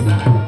হবে একবার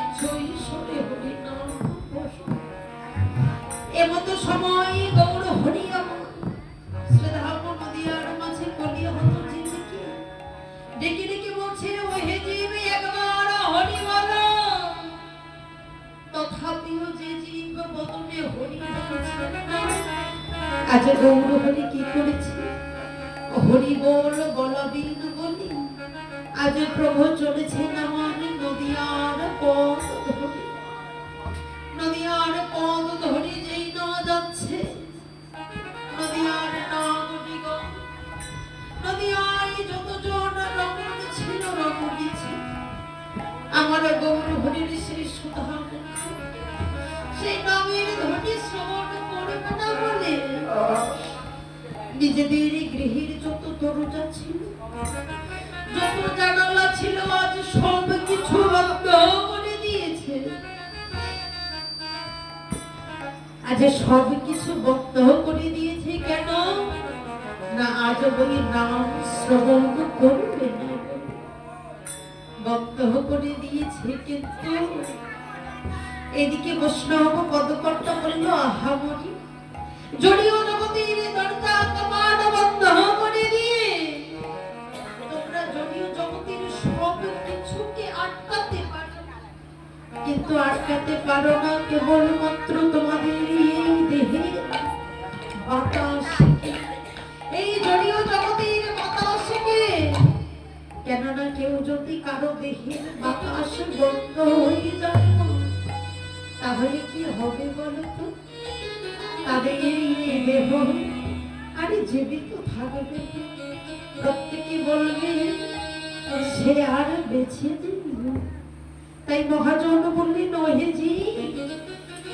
আজ গৌর হরি কি করেছে? হরি বল বলবিন বলি আজ প্রভু চলেছে নামান নিজেদের গৃহের যত দরজা ছিল, যত জানালা ছিল, আজ সব কিছু বন্ধ করে দিয়েছে। আজ সব কিছু বন্ধ করে দিয়েছে কেন? না আজ বলি নাম শ্রবণ করবে না। বন্ধ করে দিয়েছে কিন্তু এদিকে বৈষ্ণব পদকর্তা বলল আহামরি জড়িও জগতের দরজা আটকাতে পারো না কেবলমাত্র তোমাদের এই দেহে বাতাসকে এই জড়িও জগতের বাতাসকে, কেননা কেউ যদি কারও দেহের বাতাস বন্ধ হয়ে যায় তাহলে কি হবে বলো তো? তাদের এই দেহ, আরে জীবিত থাকবে প্রত্যেকে বলবে সে আর বেছে দিন তাই মহাজন বললেন নহেজি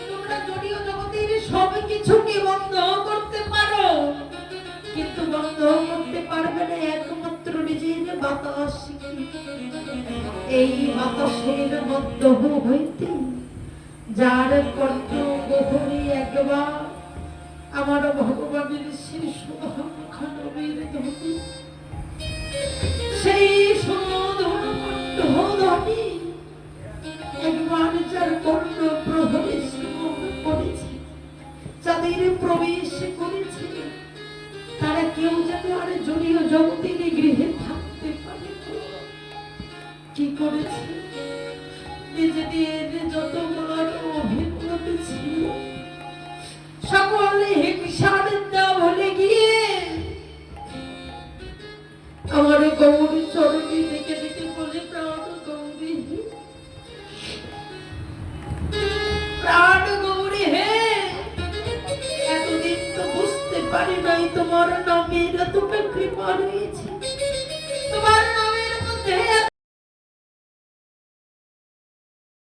তোমরা জড়ীয় জগতের সব কিছুকে বন্ধ করতে পারো, কিন্তু বন্ধ করতে পারবে না একমাত্র নিজের বাতাস। এই বাতাসের মধ্য হইতে যার কণ্ঠ গহরে একবার আমার ভগবানের ধ্বনি, সেই জড়ীয় জগতের গৃহে থাকতে পারে কি করেছে? নিজেদের যত বড় অভিজ্ঞতা ছিল, সকলে হিংসার ভুলে গিয়ে আমার গৌর চরণী তোমার নামের এতটা কৃপা রয়েছে।